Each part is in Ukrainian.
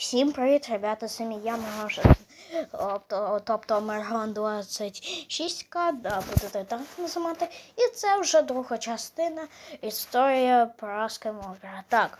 Всім привіт, ребята, самі я Маша. тобто, тобто Маргон 26К, да, будете так називати. І це вже друга частина історія про Скаймокера. Так,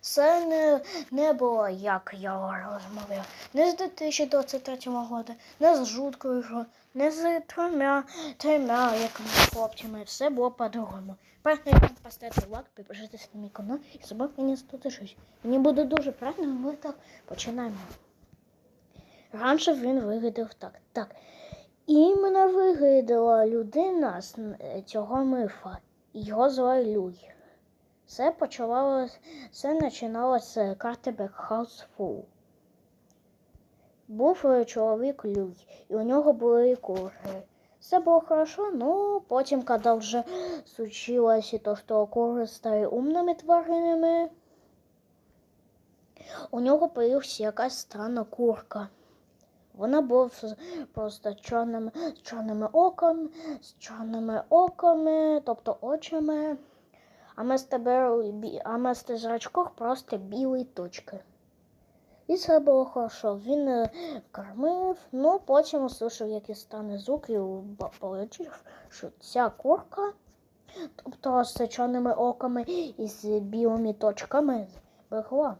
це не, не було, як я розмовляв, не з 2023 року, не з жуткою не з трьома, трьома якимись хлопцями. Все було по-другому. Перше, поставити лайк, підпишитися на мій канал і собак мені тут щось. Мені буде дуже приємно, ми так починаємо. Раніше він вигадав так. Так. Іменно вигадала людина з е, цього мифа. Його звали Люй. Все почалося, все починалося з карти Backhouse Full. Був е, чоловік Люй, і у нього були кури. Все було хорошо, но потім, коли вже случилось то, що кури стали умними тваринами, у нього появилася якась странна курка. Вона була просто чорними, з чорними оками, з чорними оками, тобто очами. А вместо, бі- а вместо зрачков просто білі точки. І це було хорошо. Він е, кормив, ну потім услышав якісь стане звуки і побачив, що ця курка, тобто з чорними оками і з білими точками бегла.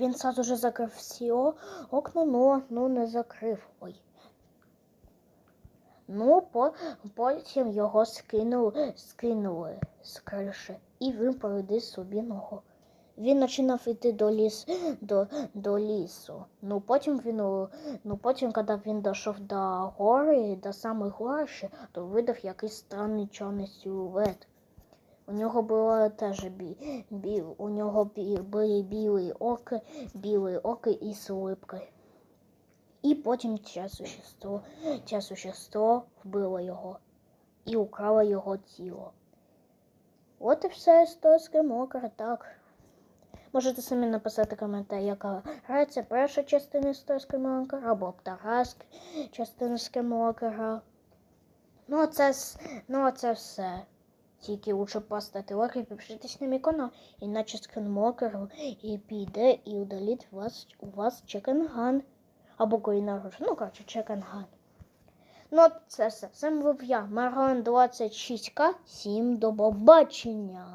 Він сразу же закрив всі окна, но ну, не закрив. Ой. Ну, по, потім його скинули, скинули з криші, і він поведе собі ногу. Він починав йти до, ліс, до, до лісу. Ну потім він, ну потім, коли він дійшов до гори, до самої гори, ще, то видав якийсь странний чорний силует. У нього було теж бі, бі, у нього бі, були білі оки, білі оки і з улипкою. І потім це существо, це существо вбило його і украло його тіло. От і все історське мокре, так. Можете самі написати коментар, яка грається перша частина історського мокера або втора частина скемокера. Ну, це, ну, це все. Тільки лучше поставити лайк і підпишитись на мій канал, іначе скенмокер і піде і удалить вас, у вас чекенган. Або коїнагош. Ну, коротше, чекенган. Ну, це все. З вами був я, Марон 26К. Всім до побачення.